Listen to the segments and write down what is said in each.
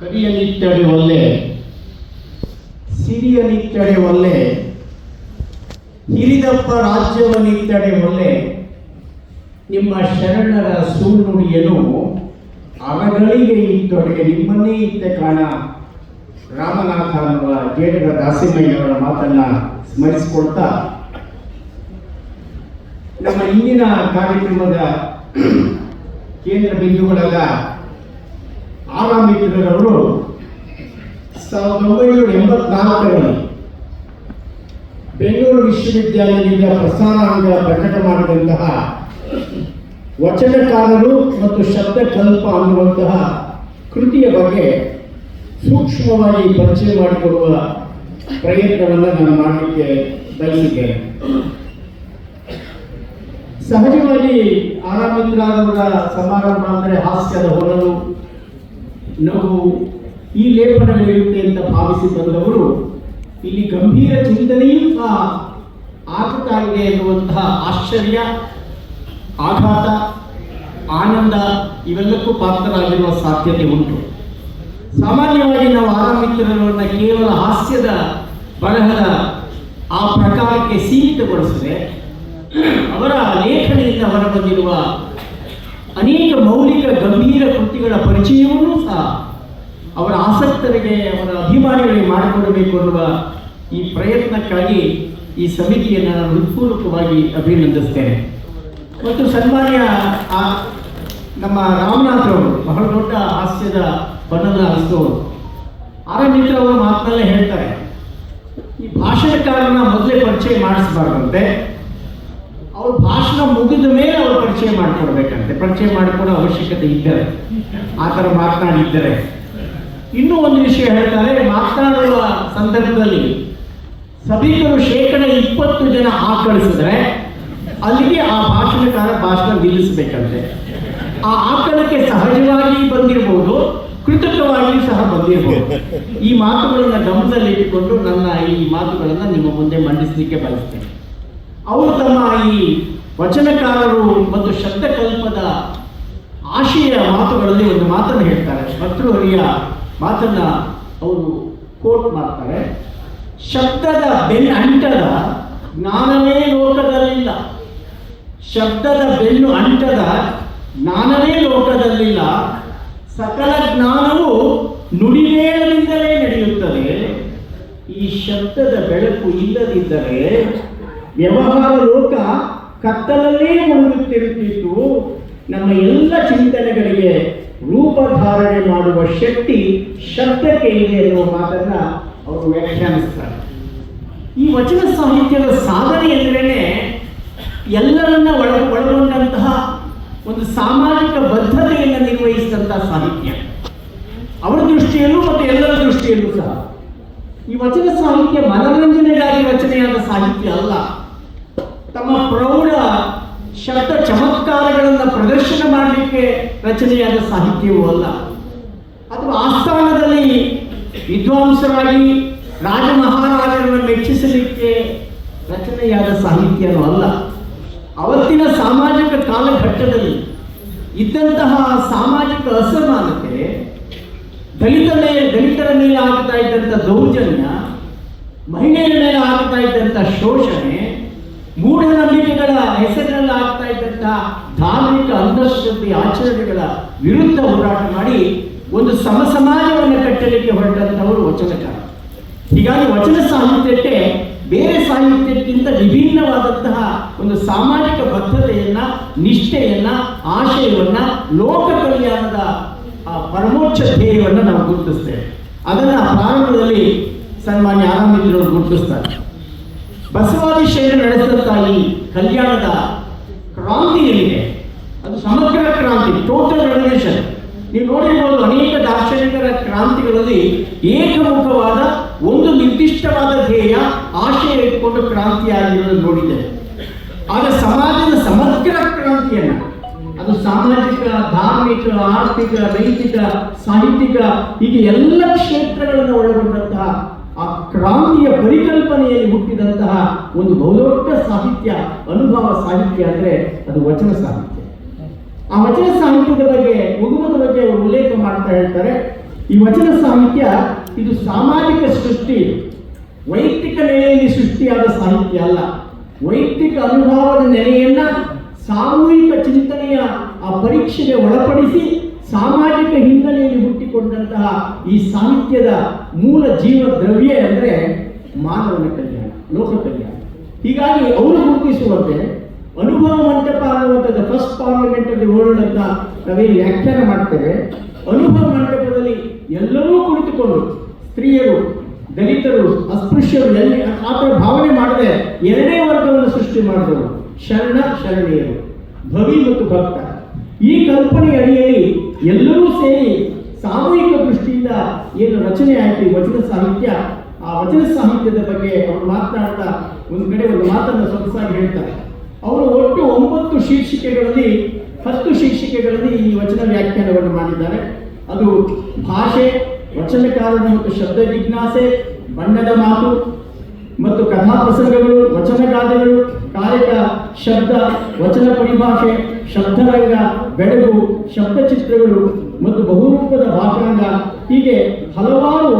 ಕರಿಯ ನಿತ್ತಡೆ ಒಲ್ಲೆ ಸಿರಿಯ ನಿತ್ತಡೆ ಒಲ್ಲೆ ಹಿರಿದಪ್ಪ ರಾಜ್ಯವ ನಿತ್ತಡೆ ಒಲ್ಲೆ ನಿಮ್ಮ ಶರಣರ ಸುಳ್ಳುಡಿಯನು ಅವಗಳಿಗೆ ಇತ್ತೊಡೆಗೆ ನಿಮ್ಮನ್ನೇ ಇತ್ತೆ ಕಾಣ. ರಾಮನಾಥ ಅನ್ನುವ ಜೇಡರ ದಾಸಿಮಯ್ಯವರ ಮಾತನ್ನ ಸ್ಮರಿಸಿಕೊಳ್ತಾ, ನಮ್ಮ ಇಂದಿನ ಕಾರ್ಯಕ್ರಮದ ಕೇಂದ್ರ ಬಿಂದುಗಳಾದ ಆರಾಮಿತ್ರರವರು ಸಾವಿರದ ಒಂಬೈನೂರ ಎಂಬತ್ನಾಲ್ಕರಲ್ಲಿ ಬೆಂಗಳೂರು ವಿಶ್ವವಿದ್ಯಾಲಯದಿಂದ ಪ್ರಸಾರಾಂಗ ಪ್ರಕಟ ಮಾಡಿದಂತಹ ವಚನಕಾರರು ಮತ್ತು ಶಬ್ದಕಲ್ಪ ಅನ್ನುವಂತಹ ಕೃತಿಯ ಬಗ್ಗೆ ಸೂಕ್ಷ್ಮವಾಗಿ ಪರಿಚಯ ಮಾಡಿಕೊಡುವ ಪ್ರಯತ್ನವನ್ನು ನಾನು ಮಾಡಲಿಕ್ಕೆ ಬಯಸಿದ್ದೇನೆ. ಸಹಜವಾಗಿ ಆರಾಮಿತ್ರಾರವರ ಸಮಾರಂಭ ಅಂದರೆ ಹಾಸ್ಯದ ಹೊರಲು ನಗು ಈ ಲೇಪನ ನಡೆಯುತ್ತೆ ಅಂತ ಭಾವಿಸಿ ಬಂದವರು ಇಲ್ಲಿ ಗಂಭೀರ ಚಿಂತನೆಯೂ ಸಹ ಆಗ್ತಾ ಇದೆ ಎನ್ನುವಂತಹ ಆಶ್ಚರ್ಯ, ಆಘಾತ, ಆನಂದ ಇವೆಲ್ಲಕ್ಕೂ ಪಾತ್ರರಾಗಿರುವ ಸಾಧ್ಯತೆ ಉಂಟು. ಸಾಮಾನ್ಯವಾಗಿ ನಾವು ಆರಾಮಿತ್ರರನ್ನ ಕೇವಲ ಹಾಸ್ಯದ ಬರಹದ ಆ ಪ್ರಕಾರಕ್ಕೆ ಸೀಮಿತಗೊಳಿಸಿದೆ ಅವರ ಲೇಖನದಿಂದ ಹೊರಬಂದಿರುವ ಅನೇಕ ಮೌಲಿಕ ಗಂಭೀರ ಕೃತಿಗಳ ಪರಿಚಯವನ್ನು ಸಹ ಅವರ ಆಸಕ್ತರಿಗೆ, ಅವರ ಅಭಿಮಾನಿಗಳಿಗೆ ಮಾಡಿಕೊಡಬೇಕು ಅನ್ನುವ ಈ ಪ್ರಯತ್ನಕ್ಕಾಗಿ ಈ ಸಮಿತಿಯನ್ನು ನಾನು ಹೃತ್ಪೂರ್ವಕವಾಗಿ ಅಭಿನಂದಿಸ್ತೇನೆ. ಮತ್ತು ಸನ್ಮಾನ್ಯ ಆ ನಮ್ಮ ರಾಮನಾಥ್ ಅವರು, ಬಹಳ ದೊಡ್ಡ ಹಾಸ್ಯದ ಬಣ್ಣದ ಹರಿಸುವವರು ಆರಂಭಿಕ ಅವರು ಮಾತನಲ್ಲೇ ಹೇಳ್ತಾರೆ, ಈ ಭಾಷಣಕಾರನ ಮೊದಲೇ ಪರಿಚಯ ಮಾಡಿಸಬಾರ್ದಂತೆ. ಅವ್ರ ಭಾಷಣ ಮುಗಿದ ಮೇಲೆ ಅವ್ರು ಪರಿಚಯ ಮಾಡಿಕೊಡ್ಬೇಕಂತೆ ಪರಿಚಯ ಮಾಡಿಕೊಡೋ ಅವಶ್ಯಕತೆ ಇದ್ದರೆ, ಆ ಥರ ಮಾತನಾಡಿದ್ದರೆ. ಇನ್ನೂ ಒಂದು ವಿಷಯ ಹೇಳ್ತಾರೆ, ಮಾತನಾಡುವ ಸಂದರ್ಭದಲ್ಲಿ ಸಭಿಕರು ಶೇಕಡ ಇಪ್ಪತ್ತು ಜನ ಆಕಳಿಸಿದ್ರೆ, ಅಲ್ಲಿಗೆ ಆ ಭಾಷಣಕಾರ ಭಾಷಣ ನಿಲ್ಲಿಸಬೇಕಂತೆ. ಆ ಆಕಳಕ್ಕೆ ಸಹಜವಾಗಿ ಬಂದಿರಬಹುದು ಕೃತಕವಾಗಿ ಸಹ ಬಂದಿರಬಹುದು. ಈ ಮಾತುಗಳನ್ನ ಗಮನದಲ್ಲಿ ಇಟ್ಟುಕೊಂಡು ನನ್ನ ಈ ಮಾತುಗಳನ್ನ ನಿಮ್ಮ ಮುಂದೆ ಮಂಡಿಸಲಿಕ್ಕೆ ಬಯಸ್ತೇನೆ. ಅವರು ತಮ್ಮ ಈ ವಚನಕಾರರು ಮತ್ತು ಶಬ್ದಕಲ್ಪದ ಆಶಯ ಮಾತುಗಳಲ್ಲಿ ಒಂದು ಮಾತನ್ನು ಹೇಳ್ತಾರೆ. ಭರ್ತೃಹರಿಯ ಮಾತನ್ನ ಅವರು ಕೋಟ್ ಮಾಡ್ತಾರೆ. ಶಬ್ದದ ಬೆನ್ನು ಅಂಟದ ಜ್ಞಾನವೇ ಲೋಕದಲ್ಲಿಲ್ಲ. ಶಬ್ದದ ಬೆನ್ನು ಅಂಟದ ಜ್ಞಾನವೇ ಲೋಕದಲ್ಲಿಲ್ಲ. ಸಕಲ ಜ್ಞಾನವು ನುಡಿವೇಳದಿಂದಲೇ ನಡೆಯುತ್ತದೆ. ಈ ಶಬ್ದದ ಬೆಳಕು ಇಲ್ಲದಿದ್ದರೆ ವ್ಯವಹಾರ ಲೋಕ ಕತ್ತಲಲ್ಲೇ ಮುಳುಗುತ್ತಿರುತ್ತಿತ್ತು ನಮ್ಮ ಎಲ್ಲ ಚಿಂತನೆಗಳಿಗೆ ರೂಪಧಾರಣೆ ಮಾಡುವ ಶಕ್ತಿ ಶಬ್ದಕ್ಕೆ ಇದೆ ಎನ್ನುವ ಮಾತನ್ನ ಅವರು ವ್ಯಾಖ್ಯಾನಿಸ್ತಾರೆ. ಈ ವಚನ ಸಾಹಿತ್ಯದ ಸಾಧನೆ ಎಂದ್ರೇನೆ ಎಲ್ಲರನ್ನ ಒಳ, ಒಳಗೊಂಡಂತಹ ಒಂದು ಸಾಮಾಜಿಕ ಬದ್ಧತೆಯನ್ನು ನಿರ್ವಹಿಸಿದಂತಹ ಸಾಹಿತ್ಯ. ಅವರ ದೃಷ್ಟಿಯಲ್ಲೂ ಮತ್ತು ಎಲ್ಲರ ದೃಷ್ಟಿಯಲ್ಲೂ ಸಹ ಈ ವಚನ ಸಾಹಿತ್ಯ ಮನರಂಜನೆಗಾಗಿ ರಚನೆಯಾದ ಸಾಹಿತ್ಯ ಅಲ್ಲ. ತಮ್ಮ ಪ್ರೌಢ ಶಬ್ದ ಚಮತ್ಕಾರಗಳನ್ನು ಪ್ರದರ್ಶನ ಮಾಡಲಿಕ್ಕೆ ರಚನೆಯಾದ ಸಾಹಿತ್ಯವೂ ಅಲ್ಲ. ಅಥವಾ ಆಸ್ಥಾನದಲ್ಲಿ ವಿದ್ವಾಂಸರಾಗಿ ರಾಜ ಮಹಾರಾಜರನ್ನು ಮೆಚ್ಚಿಸಲಿಕ್ಕೆ ರಚನೆಯಾದ ಸಾಹಿತ್ಯನೂ ಅಲ್ಲ. ಅವತ್ತಿನ ಸಾಮಾಜಿಕ ಕಾಲಘಟ್ಟದಲ್ಲಿ ಇದ್ದಂತಹ ಸಾಮಾಜಿಕ ಅಸಮಾನತೆ, ದಲಿತ ಮೇಲೆ ದಲಿತರ ಮೇಲೆ ಆಗ್ತಾ ಇದ್ದಂಥ ದೌರ್ಜನ್ಯ, ಮಹಿಳೆಯರ ಮೇಲೆ ಆಗ್ತಾ ಇದ್ದಂಥ ಶೋಷಣೆ ಮೂಢನಂಬಿಕೆಗಳ ಹೆಸರಿನಲ್ಲಿ ಆಗ್ತಾ ಇದ್ದಂತಹ ಧಾರ್ಮಿಕ ಅಂಧಶ್ರದ್ಧೆ ಆಚರಣೆಗಳ ವಿರುದ್ಧ ಹೋರಾಟ ಮಾಡಿ ಒಂದು ಸಮಸಮಾಜವನ್ನು ಕಟ್ಟಲಿಕ್ಕೆ ಹೊರಟಂತವರು ವಚನಕಾರ. ಹೀಗಾಗಿ ವಚನ ಸಾಹಿತ್ಯಕ್ಕೆ ಬೇರೆ ಸಾಹಿತ್ಯಕ್ಕಿಂತ ವಿಭಿನ್ನವಾದಂತಹ ಒಂದು ಸಾಮಾಜಿಕ ಬದ್ಧತೆಯನ್ನ, ನಿಷ್ಠೆಯನ್ನ, ಆಶಯವನ್ನ, ಲೋಕ ಕಲ್ಯಾಣದ ಆ ಪರಮೋಚ್ಚ ಧ್ಯೇಯವನ್ನು ನಾವು ಗುರುತಿಸ್ತೇವೆ. ಅದನ್ನ ಪ್ರಾರಂಭದಲ್ಲಿ ಸನ್ಮಾನ್ಯ ಆರಾಮಿದ್ರು ಗುರುತಿಸ್ತಾರೆ. ಬಸವಾದಿ ಶೈಲಿ ನಡೆಸಿದಂತಹ ಈ ಕಲ್ಯಾಣದ ಕ್ರಾಂತಿ ಏನಿದೆ ಅದು ಸಮಗ್ರ ಕ್ರಾಂತಿ ಟೋಟಲ್ ರೆವಲ್ಯೂಷನ್ ನೀವು ನೋಡಿರ್ಬೋದು ಅನೇಕ ದಾರ್ಶನಿಕರ ಕ್ರಾಂತಿಗಳಲ್ಲಿ ಏಕಮುಖವಾದ ಒಂದು ನಿರ್ದಿಷ್ಟವಾದ ಧ್ಯೇಯ ಆಶಯ ಇಟ್ಕೊಂಡು ಕ್ರಾಂತಿ ಆಗಿರೋದನ್ನು ನೋಡಿದ್ದೇವೆ ಆಗ ಸಮಾಜದ ಸಮಗ್ರ ಕ್ರಾಂತಿಯನ್ನು, ಅದು ಸಾಮಾಜಿಕ, ಧಾರ್ಮಿಕ, ಆರ್ಥಿಕ, ನೈತಿಕ, ಸಾಹಿತ್ಯಿಕ, ಹೀಗೆ ಎಲ್ಲ ಕ್ಷೇತ್ರಗಳನ್ನು ಒಳಗೊಂಡಂತಹ ಕ್ರಾಂತಿಯ ಪರಿಕಲ್ಪನೆಯಲ್ಲಿ ಹುಟ್ಟಿದಂತಹ ಒಂದು ಬಹುದೊಡ್ಡ ಸಾಹಿತ್ಯ, ಅನುಭವ ಸಾಹಿತ್ಯ ಅಂದ್ರೆ ಅದು ವಚನ ಸಾಹಿತ್ಯ. ಆ ವಚನ ಸಾಹಿತ್ಯದ ಬಗ್ಗೆ ಉಗಮದ ಬಗ್ಗೆ ಅವರು ಉಲ್ಲೇಖ ಮಾಡ್ತಾ ಹೇಳ್ತಾರೆ, ಈ ವಚನ ಸಾಹಿತ್ಯ ಇದು ಸಾಮಾಜಿಕ ಸೃಷ್ಟಿ, ವೈಯಕ್ತಿಕ ನೆಲೆಯಲ್ಲಿ ಸೃಷ್ಟಿಯಾದ ಸಾಹಿತ್ಯ ಅಲ್ಲ. ವೈಯಕ್ತಿಕ ಅನುಭವದ ನೆಲೆಯನ್ನ ಸಾಮೂಹಿಕ ಚಿಂತನೆಯ ಆ ಪರೀಕ್ಷೆಗೆ ಒಳಪಡಿಸಿ ಸಾಮಾಜಿಕ ಹಿನ್ನೆಲೆಯಲ್ಲಿ ಹುಟ್ಟಿಕೊಂಡಂತಹ ಈ ಸಾಹಿತ್ಯದ ಮೂಲ ಜೀವ ದ್ರವ್ಯ ಅಂದರೆ ಮಾನವನ ಕಲ್ಯಾಣ, ಲೋಕ ಕಲ್ಯಾಣ. ಹೀಗಾಗಿ ಅವರು ಗುರುತಿಸುವಂತೆ ಅನುಭವ ಮಂಟಪ ಅನ್ನುವಂಥದ್ದು ಫಸ್ಟ್ ಪಾರ್ಲಿಮೆಂಟ್ ಅಲ್ಲಿ ವರ್ಲ್ಡ್ ಅಂತ ನಾವೇನು ವ್ಯಾಖ್ಯಾನ ಮಾಡ್ತೇವೆ, ಅನುಭವ ಮಂಟಪದಲ್ಲಿ ಎಲ್ಲರೂ ಕುಳಿತುಕೊಂಡು ಸ್ತ್ರೀಯರು, ದಲಿತರು, ಅಸ್ಪೃಶ್ಯರು ಎಲ್ಲಿ ಆ ಥರ ಭಾವನೆ ಮಾಡದೆ ಎರಡೇ ವರ್ಗವನ್ನು ಸೃಷ್ಟಿ ಮಾಡಿದರು ಶರಣ, ಶರಣೀಯರು, ಭವಿ ಮತ್ತು ಭಕ್ತ. ಈ ಕಲ್ಪನೆ ಅಡಿಯಲ್ಲಿ ಎಲ್ಲರೂ ಸೇರಿ ಸಾಮೂಹಿಕ ದೃಷ್ಟಿಯಿಂದ ಏನು ರಚನೆ ಆಯಿತು ವಚನ ಸಾಹಿತ್ಯ, ಆ ವಚನ ಸಾಹಿತ್ಯದ ಬಗ್ಗೆ ಅವರು ಮಾತನಾಡ್ತಾ ಒಂದು ಕಡೆ ಒಂದು ಮಾತನ್ನು ಸೊಗಸಾಗಿ ಹೇಳ್ತಾರೆ. ಅವರು ಒಟ್ಟು ಒಂಬತ್ತು ಶೀರ್ಷಿಕೆಗಳಲ್ಲಿ, ಹತ್ತು ಶೀರ್ಷಿಕೆಗಳಲ್ಲಿ ಈ ವಚನ ವ್ಯಾಖ್ಯಾನವನ್ನು ಮಾಡಿದ್ದಾರೆ. ಅದು ಭಾಷೆ, ವಚನಕಾರನ ಮತ್ತು ಶಬ್ದ ಜಿಜ್ಞಾಸೆ, ಬಣ್ಣದ ಮಾತು ಮತ್ತು ಕಥಾ ಪ್ರಸಂಗಗಳು ವಚನಗಾಥೆಗಳು ಕಾಯಕ ಶಬ್ದ, ವಚನ ಪರಿಭಾಷೆ, ಶಬ್ದರಂಗ, ಬೆಳಗು, ಶಬ್ದಚಿತ್ರಗಳು ಮತ್ತು ಬಹುರೂಪದ ಭಾಷಾಂಗ ಹೀಗೆ ಹಲವಾರು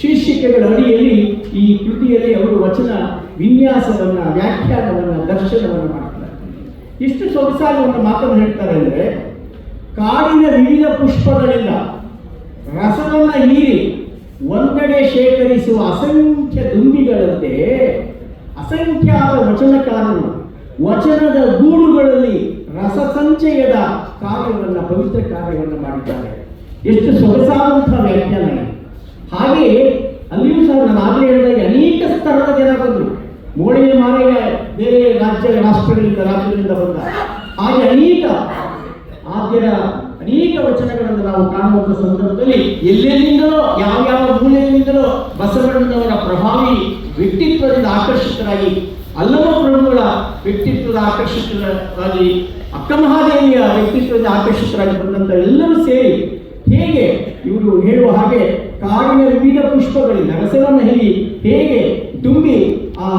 ಶೀರ್ಷಿಕೆಗಳ ಅಡಿಯಲ್ಲಿ ಈ ಕೃತಿಯಲ್ಲಿ ಅವರು ವಚನ ವಿನ್ಯಾಸವನ್ನ, ವ್ಯಾಖ್ಯಾನವನ್ನ, ದರ್ಶನವನ್ನು ಮಾಡ್ತಾರೆ. ಇಷ್ಟು ಸೊಗಸಾಗಿ ಒಂದು ಮಾತನ್ನು ಹೇಳ್ತಾರೆ ಅಂದ್ರೆ, ಕಾಡಿನ ವಿವಿಧ ಪುಷ್ಪಗಳಿಂದ ರಸವನ್ನ ಹೀರಿ ಒಂದೆಡೆ ಶೇಖರಿಸುವ ಅಸಂಖ್ಯ ದುಂಬಿಗಳಂತೆ ಅಸಂಖ್ಯಾತ ವಚನಕಾರರು ವಚನದ ಗೂಡುಗಳಲ್ಲಿ ರಸ ಸಂಚಯದ ಕಾರ್ಯವನ್ನು ಪವಿತ್ರ ಕಾರ್ಯವನ್ನು ಮಾಡಿದ್ದಾರೆ ಎಷ್ಟು ಸೊಗಸಾದಂತಹ ವ್ಯಾಖ್ಯಾನ. ಹಾಗೆಯೇ ಅಲ್ಲಿಯೂ ಸಹ ನಾನು ಆಗಲೇ ಹೇಳಿದಾಗ ಅನೇಕ ಸ್ಥಳದ ಜನ ಬಂದರು ಮೋಡಿಯ ಮಾರೆಯ ಬೇರೆ ರಾಜ್ಯ ರಾಷ್ಟ್ರಗಳಿಂದ, ರಾಜ್ಯಗಳಿಂದ ಬಂದ ಹಾಗೆ ಅನೇಕ ಆದ್ಯರ ಅನೇಕ ವಚನಗಳನ್ನು ನಾವು ಕಾಣುವಂತ ಸಂದರ್ಭದಲ್ಲಿ ಎಲ್ಲೆಲ್ಲಿಂದಲೋ, ಯಾವ ಮೂಲೆಯಿಂದಲೋ ಬಸವಣ್ಣನವರ ಪ್ರಭಾವಿ ವ್ಯಕ್ತಿತ್ವದಿಂದ ಆಕರ್ಷಿತರಾಗಿ ಅಲ್ಲಮ ಪ್ರಭುಗಳ ವ್ಯಕ್ತಿತ್ವದ ಆಕರ್ಷಿತರಾಗಿ, ಅಕ್ಕ ಮಹಾದೇವಿಯ ವ್ಯಕ್ತಿತ್ವದಿಂದ ಆಕರ್ಷಿತರಾಗಿ ಬಂದಂತ ಎಲ್ಲರೂ ಸೇರಿ ಹೇಗೆ ಇವರು ಹೇಳುವ ಹಾಗೆ ಕಾಡಿನ ವಿವಿಧ ಪುಷ್ಪಗಳಿಂದ, ರಸವನ್ನು ಹೇಳಿ ಹೇಗೆ ತುಂಬಿ ಆ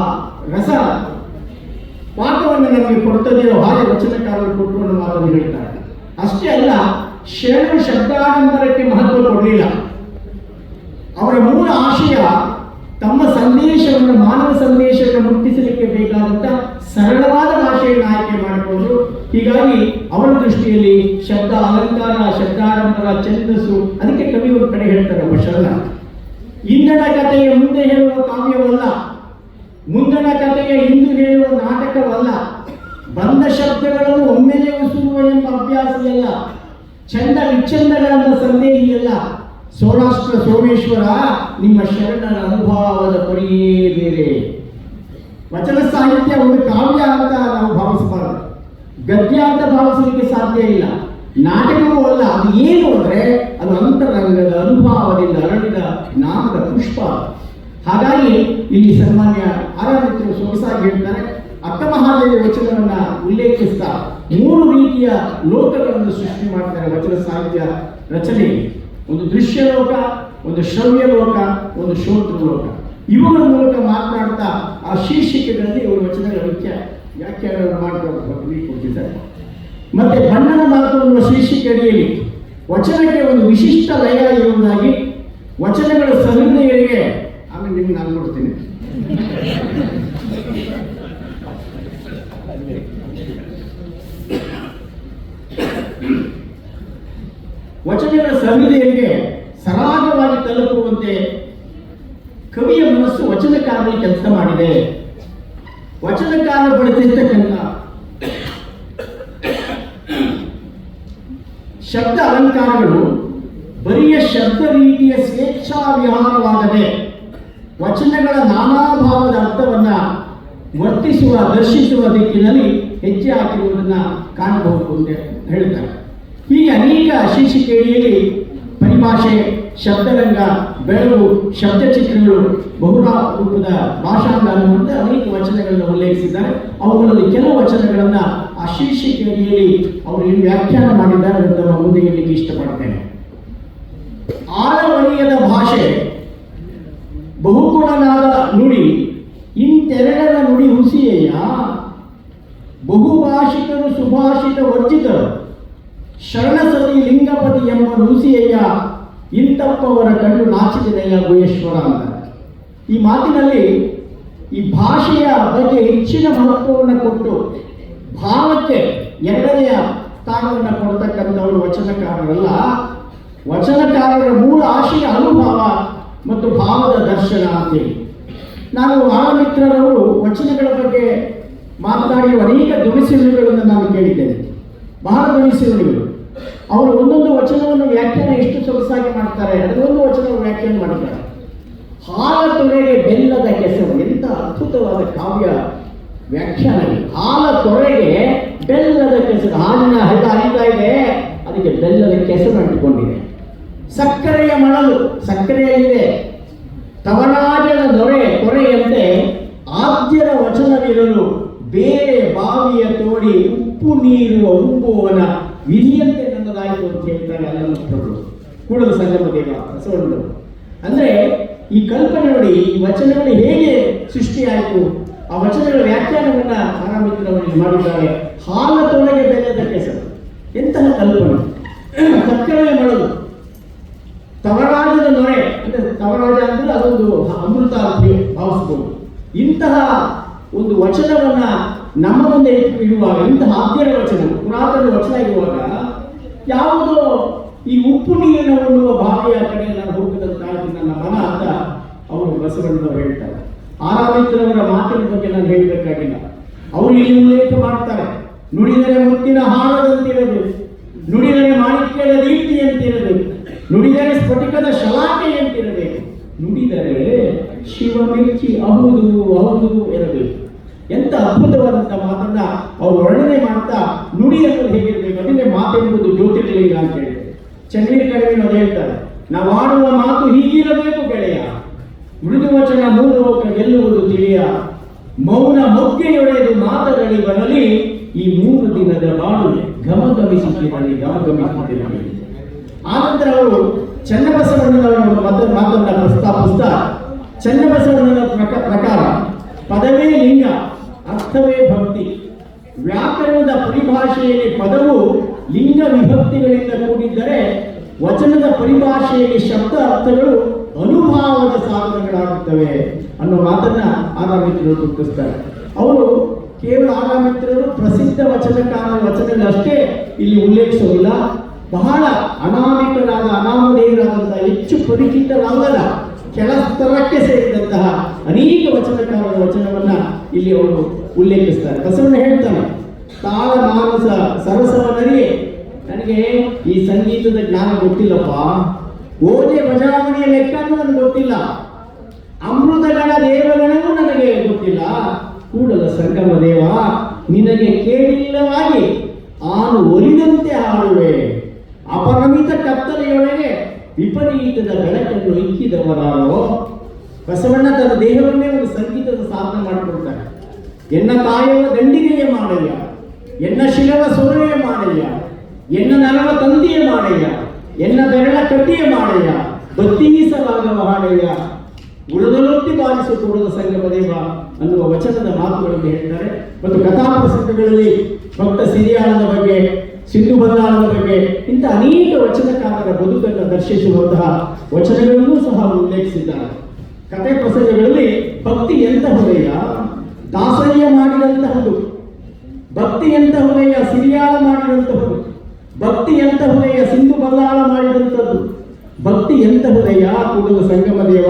ರಸ ಪಾಕವನ್ನು ನಮಗೆ ಕೊಡ್ತದೆಯೋ ಹಾಗೆ ವಚನಕಾರರು ಕೊಟ್ಟು ಅನ್ನೋ ಮಾತನ್ನು ಹೇಳ್ತಾರೆ. ಅಷ್ಟೇ ಅಲ್ಲ ಶರಣ ಶಬ್ದಾಡಂಬರಕ್ಕೆ ಮಹತ್ವ ಕೊಡಲಿಲ್ಲ. ಅವರ ಮೂಲ ಆಶಯ ತಮ್ಮ ಸಂದೇಶವನ್ನು, ಮಾನವ ಸಂದೇಶವನ್ನು ಮುಟ್ಟಿಸಲಿಕ್ಕೆ ಬೇಕಾದಂತ ಸರಳವಾದ ಭಾಷೆಯನ್ನು ಆಯ್ಕೆ ಮಾಡಿಕೊಂಡು ಹೀಗಾಗಿ ಅವರ ದೃಷ್ಟಿಯಲ್ಲಿ ಶಬ್ದ ಅಲಂಕಾರ ಶಬ್ದಾಡಂಬರ ಛಂದಸ್ಸು, ಅದಕ್ಕೆ ಕವಿ ಒಂದು ಕಡೆ ಹೇಳ್ತಾರೆ, ಒಬ್ಬ ಶರಣ. ಇಂದನ ಕಥೆಯ ಮುಂದೆ ಹೇಳುವ ಕಾವ್ಯವಲ್ಲ, ಮುಂದಣ ಕಥೆಯ ಇಂದು ಹೇಳುವ ನಾಟಕವಲ್ಲ, ಬಂದ ಶಬ್ದಗಳನ್ನು ಒಮ್ಮೆಲೆ ಉಸುರುವ ಎಂಬ ಅಭ್ಯಾಸವಲ್ಲ ಚಂದ ವಿಚ್ಛಂದಗಳನ್ನ ಇಲ್ಲ ಸೌರಾಷ್ಟ್ರ ಸೋಮೇಶ್ವರ, ನಿಮ್ಮ ಶರಣರ ಅನುಭವದ ಪರಿಯೇ ಬೇರೆ. ವಚನ ಸಾಹಿತ್ಯ ಒಂದು ಕಾವ್ಯ ಅಂತ ನಾವು ಭಾವಿಸಬಾರದು. ಗದ್ಯ ಅಂತ ಭಾವಿಸಲಿಕ್ಕೆ ಸಾಧ್ಯ ಇಲ್ಲ. ನಾಟಕವೂ ಅಲ್ಲ, ಅದು ಏನು ಅಂದ್ರೆ ಅದು ಅಂತರಂಗದ ಅನುಭವದಿಂದ ಅರಳಿದ ನಾಮದ ಪುಷ್ಪ. ಹಾಗಾಗಿ ಇಲ್ಲಿ ಸನ್ಮಾನ್ಯ ಆರಾಧಿತ್ಯರು ಸೊಗಸಾಗಿ ಹೇಳ್ತಾರೆ ಅಕ್ಕ ಮಹಾದೇವಿ ವಚನವನ್ನ ಉಲ್ಲೇಖಿಸ್ತಾ ಮೂರು ರೀತಿಯ ಲೋಕಗಳನ್ನು ಸೃಷ್ಟಿ ಮಾಡ್ತಾರೆ ವಚನ ಸಾಹಿತ್ಯ ರಚನೆ. ಒಂದು ದೃಶ್ಯ ಲೋಕ ಒಂದು ಶ್ರವ್ಯ ಲೋಕ ಒಂದು ಶ್ರೋತೃ ಲೋಕ ಇವುಗಳ ಮೂಲಕ ಮಾತನಾಡ್ತಾ ಆ ಶೀರ್ಷಿಕೆಗಳಲ್ಲಿ ಇವರು ವಚನಗಳ ಮುಖ್ಯ ವ್ಯಾಖ್ಯಾನವನ್ನು ಮಾಡಿಕೊಂಡು ಕೊಟ್ಟಿದ್ದಾರೆ ಮತ್ತೆ ಬಣ್ಣದ ಮಾತು ಅನ್ನುವ ಶೀರ್ಷಿಕೆ ಅಡಿಯಲ್ಲಿ. ವಚನಕ್ಕೆ ಒಂದು ವಿಶಿಷ್ಟ ಲಯ ಇರುವುದಾಗಿ ವಚನಗಳ ಸಹೃದಯರಿಗೆ ಆಮೇಲೆ ನಿಮ್ಗೆ ನಾನು ನೋಡ್ತೀನಿ. ವಚನಗಳ ಸರಾಗವಾಗಿ ತಲುಪುವಂತೆ ಕವಿಯ ಮನಸ್ಸು ವಚನಕಾರರಲ್ಲಿ ಕೆಲಸ ಮಾಡಿದೆ. ವಚನಕಾರ ಬಳಸಿರ್ತಕ್ಕಂಥ ಶಬ್ದ ಅಲಂಕಾರಗಳು ಬರಿಯ ಶಬ್ದ ರೀತಿಯ ಸ್ವೇಚ್ಛಾ ವಿಹಾರವಾಗದೆ ವಚನಗಳ ನಾನಾ ಭಾವದ ಅರ್ಥವನ್ನ ವರ್ತಿಸುವ, ದರ್ಶಿಸುವ ದಿಕ್ಕಿನಲ್ಲಿ ಹೆಜ್ಜೆ ಹಾಕಿರುವುದನ್ನು ಕಾಣಬಹುದು ಅಂತ ಹೇಳ್ತಾರೆ ಹೀಗೆ ಅನೇಕ ಶೀರ್ಷಿಕೆಯಲ್ಲಿ ಪರಿಭಾಷೆ, ಶಬ್ದರಂಗ, ಬೆಳಗು, ಶಬ್ದಚಿತ್ರಗಳು, ಬಹುರಾ ರೂಪದ ಭಾಷಾಂಗ ಅನ್ನುವಂಥ ಅನೇಕ ವಚನಗಳನ್ನು ಉಲ್ಲೇಖಿಸಿದ್ದಾರೆ. ಅವುಗಳಲ್ಲಿ ಕೆಲವು ವಚನಗಳನ್ನು ಆ ಶೀರ್ಷಿಕೆಯಲ್ಲಿ ಅವರು ಏನು ವ್ಯಾಖ್ಯಾನ ಮಾಡಿದ್ದಾರೆ ನಮ್ಮ ಮುಂದೆ ಹೇಳಲಿಕ್ಕೆ ಇಷ್ಟಪಡ್ತೇನೆ. ಆಳವಳಿಯದ ಭಾಷೆ, ಬಹುಗುಣನಾದ ನುಡಿ ಇಂತೆರಡರ ನುಡಿ ಹುಸಿಯೇಯ ಬಹುಭಾಷಿಕರು ಸುಭಾಷಿತ ವರ್ಜಿತರು. ಶರಣಸತಿ ಲಿಂಗಪತಿ ಎಂಬ ಋಷಿಯಯ್ಯ ಇಂತಪ್ಪವರ ಕಣ್ಣು ನಾಚಿಕೆನೆಯ ಗುಹೇಶ್ವರ ಅಂತ. ಈ ಮಾತಿನಲ್ಲಿ ಈ ಭಾಷೆಯ ಬಗ್ಗೆ ಹೆಚ್ಚಿನ ಮಹತ್ವವನ್ನು ಕೊಟ್ಟು ಭಾವಕ್ಕೆ ಎರಡನೆಯ ಸ್ಥಾನವನ್ನು ಕೊಡ್ತಕ್ಕಂಥವರು ವಚನಕಾರರಲ್ಲ. ವಚನಕಾರರ ಮೂಲ ಆಶಯ ಅನುಭವ ಮತ್ತು ಭಾವದ ದರ್ಶನ ಅಂತೇಳಿ ನಾನು ಆಳಮಿತ್ರರವರು ವಚನಗಳ ಬಗ್ಗೆ ಮಾತನಾಡಿರುವ ಅನೇಕ ಧ್ವನಿಸಿರುಗಳನ್ನು ನಾನು ಕೇಳಿದ್ದೇನೆ. ಬಹಳ ಧ್ವನಿಸುರುಳಿಗಳು. ಅವರು ಒಂದೊಂದು ವಚನವನ್ನು ವ್ಯಾಖ್ಯಾನ ಎಷ್ಟು ಸೊಗಸಾಗಿ ಮಾಡ್ತಾರೆ ಅದೊಂದು ವಚನ ವ್ಯಾಖ್ಯಾನ ಮಾಡ್ತಾರೆ ಹಾಲ ತೊರೆಗೆ ಬೆಲ್ಲದ ಕೆಸರು ಎಂತ ಅದ್ಭುತವಾದ ಕಾವ್ಯ ವ್ಯಾಖ್ಯಾನ. ಹಾಲ ತೊರೆಗೆ ಬೆಲ್ಲದ ಕೆಸರು. ಹಾಲಿನ ಹರಿತಾ ಇದೆ, ಅದಕ್ಕೆ ಬೆಲ್ಲದ ಕೆಸರು ಅಂಟಿಕೊಂಡಿದೆ. ಸಕ್ಕರೆಯ ಮಣಲು, ಸಕ್ಕರೆಯಲ್ಲಿದೆ. ತವರಾಜನ ದೊರೆ ಕೊರೆಯಂತೆ ಆದ್ಯರ ವಚನವಿರಲು ಬೇರೆ ಬಾವಿಯ ತೋಡಿ ಉಪ್ಪು ನೀರು ಉಂಬುವನ ವಿಧಿಯಂತೆ ನನ್ನದಾಯಿತು ಅಂತ ಹೇಳ್ತಾರೆ ಎಲ್ಲ ಮಕ್ಕಳು ಕೂಡಲ ಸಂಗಮ ದೇವ ಬಸವಣ್ಣನವರು ಅಂದ್ರೆ ಈ ಕಲ್ಪನೆ ನೋಡಿ, ಈ ವಚನಗಳು ಹೇಗೆ ಸೃಷ್ಟಿಯಾಯಿತು? ಆ ವಚನಗಳ ವ್ಯಾಖ್ಯಾನವನ್ನ ಆರಾಮಿತ್ರವರು ಮಾಡಿದ್ದಾರೆ. ಹಾಲ ತೊಳೆಗೆ ಬೆಲ್ಲದ ಕೆಸರು ಎಂತಹ ಕಲ್ಪನೆ. ಸಕ್ಕರೆಯ ಮಾಡೋದು ತವರಾಜದ ನೊರೆ ಅಂದ್ರೆ ತವರಾಜ ಅಂದ್ರೆ ಅದೊಂದು ಅಮೃತ ಅಂತ ಭಾವಿಸಬಹುದು ಇಂತಹ ಒಂದು ವಚನವನ್ನ ನಮ್ಮ ಮುಂದೆ ಇಡುವಾಗ, ಇಂತಹ ಆದ್ಯರ ವಚನ, ಪುರಾತನ ವಚನ ಇರುವಾಗ ಯಾವುದೋ ಈ ಉಪ್ಪು ನೀರಿನ ಉಣ್ಣುವ ಬಾವಿಯ ಕಡೆ ನಾನು ಹೋಗದಂತಾಗಿ ನನ್ನ ಮನ ಅಂತ ಅವರು ಬಸವಣ್ಣ ಹೇಳ್ತಾರೆ. ಆರಾಮಿತ್ರವರ ಮಾತಿನ ಬಗ್ಗೆ ನಾನು ಹೇಳಬೇಕಾಗಿಲ್ಲ. ಅವರು ಇಲ್ಲಿ ಉಲ್ಲೇಖ ಮಾಡ್ತಾರೆ. ನುಡಿದರೆ ಮುತ್ತಿನ ಹಾಳದಂತಿರದು ನುಡಿದರೆ ಮಾಣಿಕ್ಯದ ರೀತಿ ಅಂತಿರಬೇಕು ನುಡಿದರೆ ಸ್ಫಟಿಕದ ಶಲಾಕೆ ಅಂತಿರಬೇಕು ನುಡಿದರೆ ಶಿವ ಮಿರ್ಚಿ ಅಹುದು ಅಹುದು ಇರಬೇಕು. ಎಂತ ಅದ್ಭುತವಾದಂತಹ ಮಾತನ್ನ ಅವರು ವರ್ಣನೆ ಮಾಡ್ತಾ ನುಡಿ ಅನ್ನೋದು ಹೇಗಿರ್ಬೇಕು? ಅದನ್ನೇ ಮಾತೆಂಬುದು ಜ್ಯೋತಿರ್ಲಿಂಗ ಅಂತ ಹೇಳಿ ಚನ್ನೀರ್ ಕಡಿಮೆ ಹೇಳ್ತಾರೆ, ನಾವು ಆಡುವ ಮಾತು ಹೀಗಿರಬೇಕು ಗೆಳೆಯ. ಮೃದು ವಚನ ಲೋಕ ಗೆಲ್ಲುವುದು ತಿಳಿಯ. ಮೌನ ಮೊಗ್ಗೆಯೊಡೆದು ಮಾತುಗಳಿ ಬರಲಿ. ಈ ಮೂರು ದಿನದ ಬಾಳು ಗಮಗಮಿಸುತ್ತಿರಲಿ ಗಮಗಮಿಸುತ್ತಿರಲಿ ಆನಂತರ ಅವರು ಚನ್ನಬಸವಣ್ಣನವರ ಮತ ಮಾತನ್ನ ಪ್ರಸ್ತಾಪಿಸ್ತಾ, ಚನ್ನಬಸವಣ್ಣನ ಪ್ರಕ- ಪ್ರಕಾರ ಪದವೇ ಲಿಂಗ ಅರ್ಥವೇ ಭಕ್ತಿ. ವ್ಯಾಕರಣದ ಪರಿಭಾಷೆಯಲ್ಲಿ ಪದವು ಲಿಂಗ ವಿಭಕ್ತಿಗಳಿಂದ ಕೂಡಿದ್ದರೆ ವಚನದ ಪರಿಭಾಷೆಯಲ್ಲಿ ಶಬ್ದ ಅರ್ಥಗಳು ಅನುಭಾವದ ಸಾಧನಗಳಾಗುತ್ತವೆ ಅನ್ನೋ ಮಾತನ್ನ ಆರಾಮಿತ್ರರು ಗುರುತಿಸ್ತಾರೆ. ಅವರು ಕೇವಲ ಆರಾಮಿತ್ರರು ಪ್ರಸಿದ್ಧ ವಚನಕಾರ ವಚನಗಳಷ್ಟೇ ಇಲ್ಲಿ ಉಲ್ಲೇಖಿಸೋದಿಲ್ಲ. ಬಹಳ ಅನಾಮಿಕರಾದ ಅನಾಮಧೇಯರಾದಂತಹ ಹೆಚ್ಚು ಪರಿಚಿತರಾಗದ ಕೆಳ ಸೇರಿದಂತಹ ಅನೇಕ ವಚನಕಾರರ ವಚನವನ್ನ ಇಲ್ಲಿ ಅವರು ಉಲ್ಲೇಖಿಸ್ತಾರೆ ಬಸವಣ್ಣ ಹೇಳ್ತಾನೆ, ತಾಳ ಮಾನಸ ಸರಸವನರಿಗೆ ನನಗೆ ಈ ಸಂಗೀತದ ಜ್ಞಾನ ಗೊತ್ತಿಲ್ಲಪ್ಪ. ಓಜೆ ಬಜಾವಣೆಯ ಲೆಕ್ಕನೂ ನನಗೆ ಗೊತ್ತಿಲ್ಲ. ಅಮೃತಗಳ ದೇವಗಣವೂ ನನಗೆ ಗೊತ್ತಿಲ್ಲ. ಕೂಡಲ ಸಂಗಮ ದೇವ, ನಿನಗೆ ಕೇಳಿಲ್ಲವಾಗಿ ಆನು ಒಲಿದಂತೆ ಹಾಡುವೆ ಅಪರಮಿತ ಕತ್ತಲೆಯೊಳಗೆ ವಿಪರೀತದ ಬೆಳಕನ್ನು ಇಕ್ಕಿದವರಾರೋ ಬಸವಣ್ಣ ತನ್ನ ದೇಹವನ್ನೇ ಒಂದು ಸಂಗೀತದ ಸಾಧನೆ ಮಾಡಿಕೊಡ್ತಾರೆ ಎನ್ನ ತಾಯವ ದಂಡಿಗೆಯ ಮಾಡಯ್ಯ ಎನ್ನ ಶಿಲವ ಸೋರೆಯ ಮಾಡಯ್ಯ ಎನ್ನ ನರವ ತಂದಿಯ ಮಾಡಯ್ಯ ಎನ್ನ ಬೆರಳ ಕಟ್ಟಿಯ ಮಾಡಯ್ಯ ಬತ್ತೀಸಲಾಗವ ಹಾಡಯ್ಯ. ಉಳಿದಲೊತ್ತಿ ಪಾಲಿಸು ಕೂಡದ ಅನ್ನುವ ವಚನದ ಮಾತುಗಳನ್ನು ಹೇಳ್ತಾರೆ. ಮತ್ತು ಕಥಾಪ್ರಸಂಗಗಳಲ್ಲಿ ಭಕ್ತ ಸಿರಿಯಾಳದ ಬಗ್ಗೆ, ಸಿಂಧು ಬಂಗಾಳದ ಬಗ್ಗೆ ಇಂಥ ಅನೇಕ ವಚನಕಾರರ ಬದುಕನ್ನು ದರ್ಶಿಸುವಂತಹ ವಚನಗಳನ್ನೂ ಸಹ ಉಲ್ಲೇಖಿಸಿದ್ದಾರೆ. ಕಥೆ ಪ್ರಸಂಗಗಳಲ್ಲಿ ಭಕ್ತಿ ಎಂತಹುದಯ್ಯ ದಾಸಯ್ಯ ಮಾಡಿದಂತಹದು ಭಕ್ತಿ ಎಂತಹುದಯ್ಯ ಸಿರಿಯಾಳ ಮಾಡಿದಂತಹದು ಭಕ್ತಿ ಎಂತಹುದಯ್ಯ ಸಿಂಧು ಬಲ್ಲಾಳ ಮಾಡಿದಂಥದ್ದು ಭಕ್ತಿ ಎಂತಹುದಯ್ಯ ಕೂಡಲ ಸಂಗಮ ದೇವ,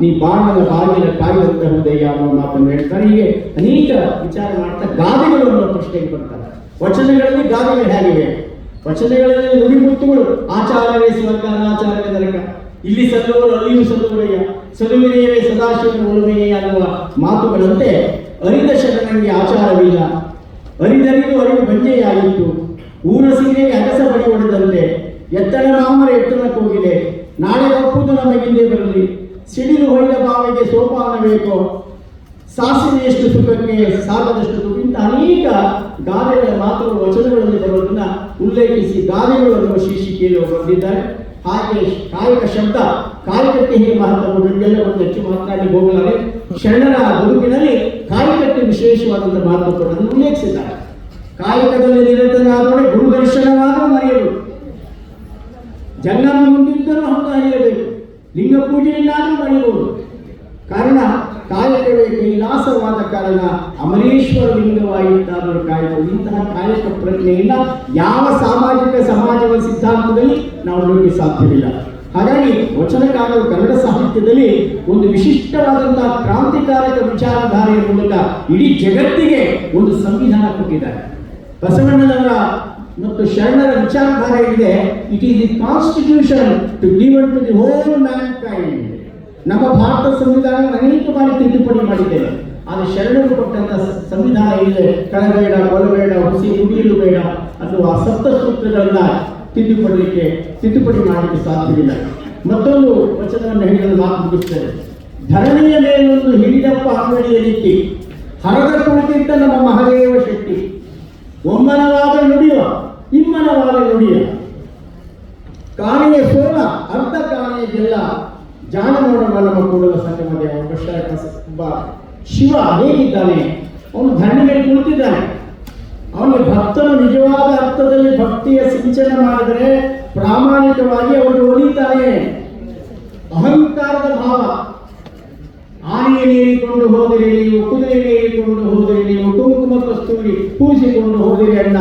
ನೀ ಬಾಣದ ಬಾಗಿಲ ಕಾಯ್ದಂತಹುದಯ್ಯ ಅನ್ನೋ ಮಾತನ್ನು ಹೇಳ್ತಾರೆ. ಹೀಗೆ ಅನೇಕ ವಿಚಾರ ಮಾಡ್ತಾ ಗಾದೆಗಳು ಅನ್ನೋ ಪ್ರಶ್ನೆಗೆ ಬರ್ತಾರೆ. ವಚನಗಳಲ್ಲಿ ಗಾದೆಗಳು ಹೇಗಿವೆ ವಚನಗಳಲ್ಲಿ ನುಡಿಮುತ್ತುಗಳು ಆಚಾರವೇ ಸ್ವರ್ಗ, ಅನಾಚಾರವೇ ನರಕ. ಇಲ್ಲಿ ಸಲ್ಲುವರು ಅಲ್ಲಿಯೂ ಸಲ್ಲುವರಯ್ಯ ಸಲುವಿನೆಯವೇ ಸದಾಶಿವನ ಉಳುಮೆಯೇ ಅನ್ನುವ ಮಾತುಗಳಂತೆ ಅರಿದ ಶರಣನಿಗೆ ಆಚಾರವಿಲ್ಲ. ಅರಿದರಿದು ಅರಿವು ಬಂಜೆಯಾಗಿತ್ತು ಊರ ಸೀರೆಗೆ ಅಗಸ ಬಡಿ ಹೊಡೆದಂತೆ ಎತ್ತನ ಮಾಮರ ಎತ್ತನ ನಾಳೆ ಒಪ್ಪುದು ನಮಗಿಂದೇ ಬರಲಿ. ಸಿಡಿಲು ಹೊಯ್ದ ಬಾವಿಗೆ ಸೋಪಾನ ಬೇಕೋ. ಎಷ್ಟು ಸುಖಕ್ಕೆ ಸಾಲದಷ್ಟು ಇಂಥ ಅನೇಕ ಗಾದೆಗಳ ಮಾತುಗಳು, ವಚನಗಳಲ್ಲಿ ಬರೋದನ್ನ ಉಲ್ಲೇಖಿಸಿ ಗಾದೆಗಳು ಅನ್ನುವ ಶೀರ್ಷಿಕೆಯಲ್ಲಿ ಬಂದಿದ್ದಾರೆ ಹಾಗೆ ಕಾಯಕ ಶಬ್ದ ಕಾಯಕಕ್ಕೆ ಹೇಗೆ ಮಹತ್ವ ನಿಮಗೆಲ್ಲ ಒಂದು ಹೆಚ್ಚು ಮಾತನಾಡಿ ಹೋಗಲಾರೆ ಶರಣರ ಗುರುವಿನಲ್ಲಿ ಕಾಯಕಕ್ಕೆ ವಿಶೇಷವಾದಂತಹ ಮಹತ್ವ ಕೊಡೋದನ್ನು ಉಲ್ಲೇಖಿಸಿದ್ದಾರೆ. ಕಾಯಕದಲ್ಲಿ ನಿರತನಾದೊಡೆ ಗುರು ದರ್ಶನವಾದರೂ ಮರೆಯಲು. ಜಂಗಮ ಮುಂದಿದ್ದರೂ ಹಂಗ ಹರಿಯಬೇಕು ಲಿಂಗ ಪೂಜೆಯನ್ನಾದರೂ ಮರೆಯಬಹುದು. ಕಾರಣ ಕಾಯಕವೇ ಕೈಲಾಸವಾದ ಕಾರಣ ಅಮರೇಶ್ವರ ಲಿಂಗವಾಗಿದ್ದಾದರೂ ಕಾಯಕ ಇಂತಹ ಕಾಯಕ ಪ್ರಜ್ಞೆಯಿಂದ ಯಾವ ಸಾಮಾಜಿಕ ಸಮಾಜದ ಸಿದ್ಧಾಂತದಲ್ಲಿ ನಾವು ನೋಡಲಿಕ್ಕೆ ಸಾಧ್ಯವಿಲ್ಲ. ಹಾಗಾಗಿ ವಚನಕಾರರು ಕನ್ನಡ ಸಾಹಿತ್ಯದಲ್ಲಿ ಒಂದು ವಿಶಿಷ್ಟವಾದಂತಹ ಕ್ರಾಂತಿಕಾರಕ ವಿಚಾರಧಾರೆಯ ಮೂಲಕ ಇಡೀ ಜಗತ್ತಿಗೆ ಒಂದು ಸಂವಿಧಾನ ಕೊಟ್ಟಿದ್ದಾರೆ. ಬಸವಣ್ಣನವರ ಮತ್ತು ಶರಣರ ವಿಚಾರಧಾರೆ ಇದೆ. It is the constitution to given to the whole mankind ನಮ್ಮ ಭಾರತ ಸಂವಿಧಾನ ಅನೇಕ ಬಾರಿ ತಿದ್ದುಪಡಿ ಮಾಡಿದ್ದೇವೆ. ಆದರೆ ಶರಣರು ಕೊಟ್ಟಂತ ಸಂವಿಧಾನ ಇದೆ ಕಳಬೇಡ ಕೊಲಬೇಡ ಹುಸಿ ಕುಡಿಯಲು ಬೇಡ ಅಥವಾ ಸಪ್ತ ಸೂತ್ರಗಳನ್ನ ತಿದ್ದುಪಡಲಿಕ್ಕೆ ತಿದ್ದುಪಡಿ ಮಾಡಲಿಕ್ಕೆ ಸಾಧ್ಯವಿಲ್ಲ. ಮತ್ತೊಂದು ವಚನವನ್ನು ಹೇಳಿದ ಮಾತು ಮುಗಿಸ್ತೇನೆ. ಧರಣಿಯ ಮೇಲೊಂದು ಹಿಡಿದಪ್ಪ ಅಂಗಡಿಯಲ್ಲಿತ್ತಿ ಹರದ ಕುಳಿತಿದ್ದ ನಮ್ಮ ಮಹದೇವ ಶೆಟ್ಟಿ ಒಮ್ಮನವಾದ ನುಡಿಯ, ಇಮ್ಮನವಾದ ನುಡಿಯ. ಕಾಣೆಯ ಸೋಲ, ಅರ್ಧ ಕಾಣೆಯ ಗೆಲ್ಲ ಜಾಣ ನೋಡೋಣ ನಮ್ಮ ಕೂಡಲ ಸಂಗಮ ದೇವ ಕೃಷ್ಣ ಒಬ್ಬ ಶಿವ ಹೇಗಿದ್ದಾನೆ ಅವನು ಧರಣಿ ಮೇಲೆ ಕುಳಿತಿದ್ದಾನೆ. ಅವನಿಗೆ ಭಕ್ತನು ನಿಜವಾದ ಅರ್ಥದಲ್ಲಿ ಭಕ್ತಿಯ ಸಿಂಚನ ಮಾಡಿದರೆ ಪ್ರಾಮಾಣಿಕವಾಗಿ ಅವನು ಒಲಿತಾನೆ ಅಹಂಕಾರದ ಭಾವ. ಆನೆಯನ್ನೇರಿಕೊಂಡು ಹೋದಿರಿ ನೀವು ಕುದುರೆಯನ್ನೇರಿಕೊಂಡು ಹೋದಿರಿ ನೀವು ಕುಂಕುಮ ಕಸ್ತೂರಿ ಪೂಜಿಕೊಂಡು ಹೋದಿರಿ ಅಣ್ಣ.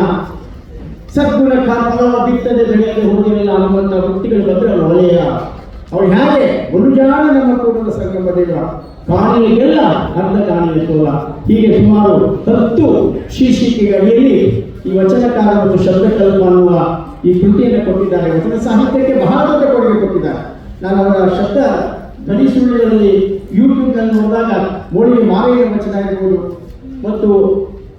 ಸದ್ಗುಣ ಫಲವ ಬಿತ್ತದೆ ಬೆಳೆಯದೆ ಹೋದಿರಲ್ಲ ಅನ್ನುವಂಥ ವೃತ್ತಿಗಳು ಬಂದರೆ ಒಳ್ಳೆಯ ಅವಳು ಹೇಗೆ ಗುರುಜಾಣ ನಮ್ಮ ಕೂಟದ ಸಂಗಮದಿಂದ ಕಾಣಿಗೆಲ್ಲ ಅರ್ಧ ಸೋಲ ಹೀಗೆ ಸುಮಾರು ಹತ್ತು ಶೀರ್ಷಿಕೆಗಳಲ್ಲಿ ಈ ವಚನಕಾರ ಮತ್ತು ಶಬ್ದಕಲ್ಪ ಅನ್ನುವ ಈ ಕೃತಿಯನ್ನು ಕೊಟ್ಟಿದ್ದಾರೆ. ವಚನ ಸಾಹಿತ್ಯಕ್ಕೆ ಬಹಳ ದೊಡ್ಡ ಕೊಡುಗೆ ಕೊಟ್ಟಿದ್ದಾರೆ. ನಾನು ಅವರ ಶಬ್ದ ಧ್ವನಿ ಸುಳ್ಳುಗಳಲ್ಲಿ ಯೂಟ್ಯೂಬ್ನಲ್ಲಿ ನೋಡಿದಾಗ ಮೋಳಿಗೆ ಮಾರೆಯ ವಚನ ಇರ್ಬೋದು. ಮತ್ತು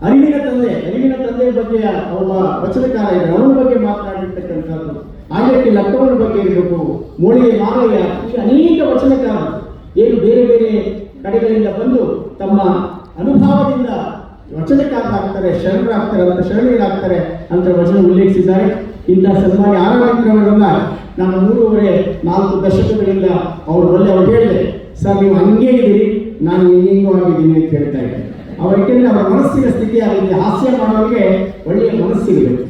ಅರಿವಿನ ತಂದೆ ಅರಿವಿನ ತಂದೆ ಬಗ್ಗೆ ಅವರ ವಚನಕಾರ ಇದೆ ಅವರ ಬಗ್ಗೆ ಮಾತನಾಡಿರ್ತಕ್ಕಂಥದ್ದು. ಆಯಕ್ಕೆ ಲಕ್ಕವನ ಬಗ್ಗೆ ಇರಬೇಕು ಮೋಳಿಗೆ ಹೀಗೆ ಅನೇಕ ವಚನಕಾರ ಏನು ಬೇರೆ ಬೇರೆ ಕಡೆಗಳಿಂದ ಬಂದು ತಮ್ಮ ಅನುಭವದಿಂದ ವಚನಕಾರರಾಗ್ತಾರೆ, ಶರಣರಾಗ್ತಾರೆ ಅಂತ ಶರಣರಾಗ್ತಾರೆ ಅಂತ ವಚನ ಉಲ್ಲೇಖಿಸಿದ್ದಾರೆ. ಇಂಥ ಸನ್ಮಾನ್ಯ ಆರಾಮಿತ್ರವರನ್ನ ನಾನು ಮೂರುವರೆ ನಾಲ್ಕು ದಶಕಗಳಿಂದ ಅವರು ಒಳ್ಳೆ ಅವ್ರು ಹೇಳಿದೆ ಸರ್, ನೀವು ಹಂಗೆ ಇದ್ದೀರಿ, ನಾನು ಹಿಂಗಿಂಗೂ ಆಗಿದ್ದೀನಿ ಅಂತ ಹೇಳ್ತಾ ಇದ್ದೆ ಅವ್ರ ಯಾಕೆಂದ್ರೆ ಅವರ ಮನಸ್ಸಿನ ಸ್ಥಿತಿ ಆಗಿದೆ ಹಾಸ್ಯ ಮಾಡೋರಿಗೆ ಒಳ್ಳೆಯ ಮನಸ್ಸಿರಬೇಕು.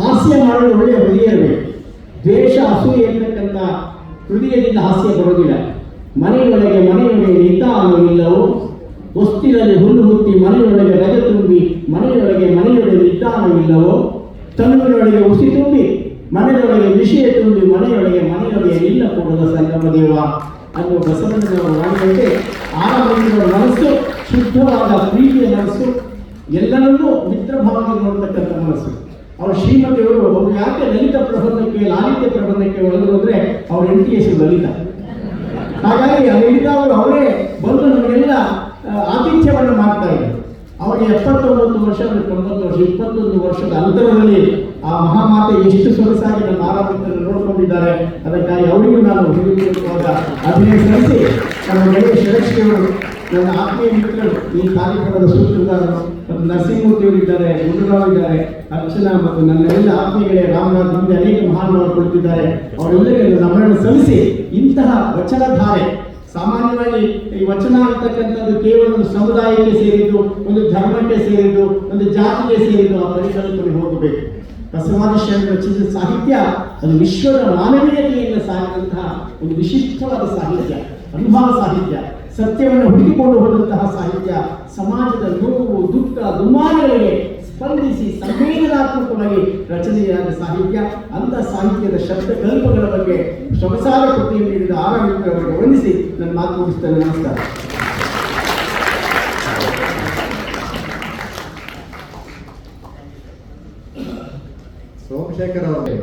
ಹಾಸ್ಯ ಮಾಡಲು ಒಳ್ಳೆಯ ಹೃದಯ ಇರಬೇಕು ದ್ವೇಷ, ಅಸೂಯೆ ಇರ್ತಕ್ಕಂಥ ಹೃದಯದಿಂದ ಹಾಸ್ಯ ಬರೋದಿಲ್ಲ ಮನೆಯೊಳಗೆ ಮನೆಯೊಳಗೆ ನಿಂತ ಇಲ್ಲವೋ, ಹೊಸ್ತಿಲಲ್ಲಿ ಹುಲ್ಲು ಹುಟ್ಟಿ ಮನೆಯೊಳಗೆ ರಜ ತುಂಬಿ ಮನೆಯೊಳಗೆ ಮನೆಯೊಳಗೆ ನಿದ್ದಾನು ಇಲ್ಲವೋ ತನುವಿನೊಳಗೆ ಉಸಿ ತುಂಬಿ ಮನೆಯೊಳಗೆ ವಿಷಯ ತುಂಬಿ ಮನೆಯೊಳಗೆ ಮನೆಯೊಳಗೆ ನಿಲ್ಲ ಕೂಡದ ಸಂಗಮ ದೇವ ಅನ್ನುವ ಬಸವಣ್ಣನವರು ಮಾಡಿದಂತೆ ಮನಸ್ಸು, ಶುದ್ಧವಾದ ಪ್ರೀತಿಯ ಮನಸ್ಸು, ಎಲ್ಲರನ್ನೂ ಮಿತ್ರಭಾವನೆ ನೋಡ್ತಕ್ಕಂಥ ಮನಸ್ಸು. ಅವ್ರ ಶ್ರೀಮತಿಯವರು ಯಾಕೆ ಲಲಿತ ಪ್ರಬಂಧಕ್ಕೆ, ಲಾಲಿತ್ಯ ಪ್ರಬಂಧಕ್ಕೆ ಒಳಗರು ಅಂದ್ರೆ ಅವ್ರ ಹೆಂಡತಿ ಹೆಸರು ಲಲಿತ. ಹಾಗಾಗಿ ಲಲಿತ ಅವರು ಅವರೇ ಬಂದು ನಮಗೆಲ್ಲ ಆತಿಥ್ಯವನ್ನು ಮಾಡ್ತಾ ಇದ್ದಾರೆ. ಅವರಿಗೆ ಎಪ್ಪತ್ತೊಂಬತ್ತು ವರ್ಷ ತೊಂಬತ್ತು ವರ್ಷ, ಇಪ್ಪತ್ತೊಂದು ವರ್ಷದ ಅಂತರದಲ್ಲಿ ಆ ಮಹಾಮಾತೆ ಎಷ್ಟು ಸೊಗಸಾಗಿ ನಮ್ಮ ಆರಾಧಕರನ್ನು ನೋಡಿಕೊಂಡಿದ್ದಾರೆ, ಅದಕ್ಕಾಗಿ ಅವರಿಗೂ ನಾನು ಹಿರಿಯವಾದ ಅಭಿನಯ ಸಲ್ಲಿಸಿ. ನಮ್ಮ ಗೆಳೆಯ ಶರಕ್ಷಿಯವರು ನನ್ನ ಆತ್ಮೀಯ ಮಿತ್ರರು, ಈ ಕಾರ್ಯಕ್ರಮದ ಸೂತ್ರಧಾರರು ಮತ್ತು ನರಸಿಂಹಮೂರ್ತಿಯವರು ಇದ್ದಾರೆ ಇದ್ದಾರೆ, ಅರ್ಚನಾ ಮತ್ತು ನನ್ನ ಎಲ್ಲ ಆತ್ಮೀಯಗಳೇ ರಾಮನಾಥ್ ಮುಂದೆ ಅನೇಕ ಮಹಾನುಭಾವರು ಕೊಡ್ತಿದ್ದಾರೆ ಅವರೆಲ್ಲರಿಗೂ ನಮ್ಮನ್ನು ಸಲ್ಲಿಸಿ ಇಂತಹ ವಚನಧಾರೆ. ಸಾಮಾನ್ಯವಾಗಿ ಈ ವಚನ ಅಂತಕ್ಕಂಥದ್ದು ಕೇವಲ ಒಂದು ಸಮುದಾಯಕ್ಕೆ ಸೇರಿದ್ದು, ಒಂದು ಧರ್ಮಕ್ಕೆ ಸೇರಿದ್ದು, ಒಂದು ಜಾತಿಗೆ ಸೇರಿದ್ದು ಆ ಪರಿಕಲ್ಪನೆ ಹೋಗಬೇಕು. ಬಸವಾದಿ ರಚಿಸಿದ ಸಾಹಿತ್ಯ, ಅದು ವಿಶ್ವದ ಮಾನವೀಯತೆಯಿಂದ ಸಾಗಿದಂತಹ ಒಂದು ವಿಶಿಷ್ಟವಾದ ಸಾಹಿತ್ಯ, ಅನುಭವ ಸಾಹಿತ್ಯ. ಸತ್ಯವನ್ನು ಹುಡುಕಿಕೊಂಡು ಹೋದಂತಹ ಸಾಹಿತ್ಯ ಸಮಾಜದ ನೋವು ದುಃಖ ದುಮ್ಮಾನಗಳಿಗೆ ಸ್ಪಂದಿಸಿ ಸಂವೇದನಾತ್ಮಕವಾಗಿ ರಚನೆಯಾದ ಸಾಹಿತ್ಯ ಅಂತ ಸಾಹಿತ್ಯದ ಶಬ್ದ ಕಲ್ಪಗಳ ಬಗ್ಗೆ ಶ್ರಮಸಾರ ಕೃತಿಯನ್ನು ನೀಡಿದ ಆರೋಗ್ಯಕ್ಕೆ ವಂದಿಸಿ ನನ್ನ ಮಾತು ಮುಗಿಸ್ತೇನೆ ನಮಸ್ಕಾರ. ಸೋಮಶೇಖರ್ ಅವರೇ.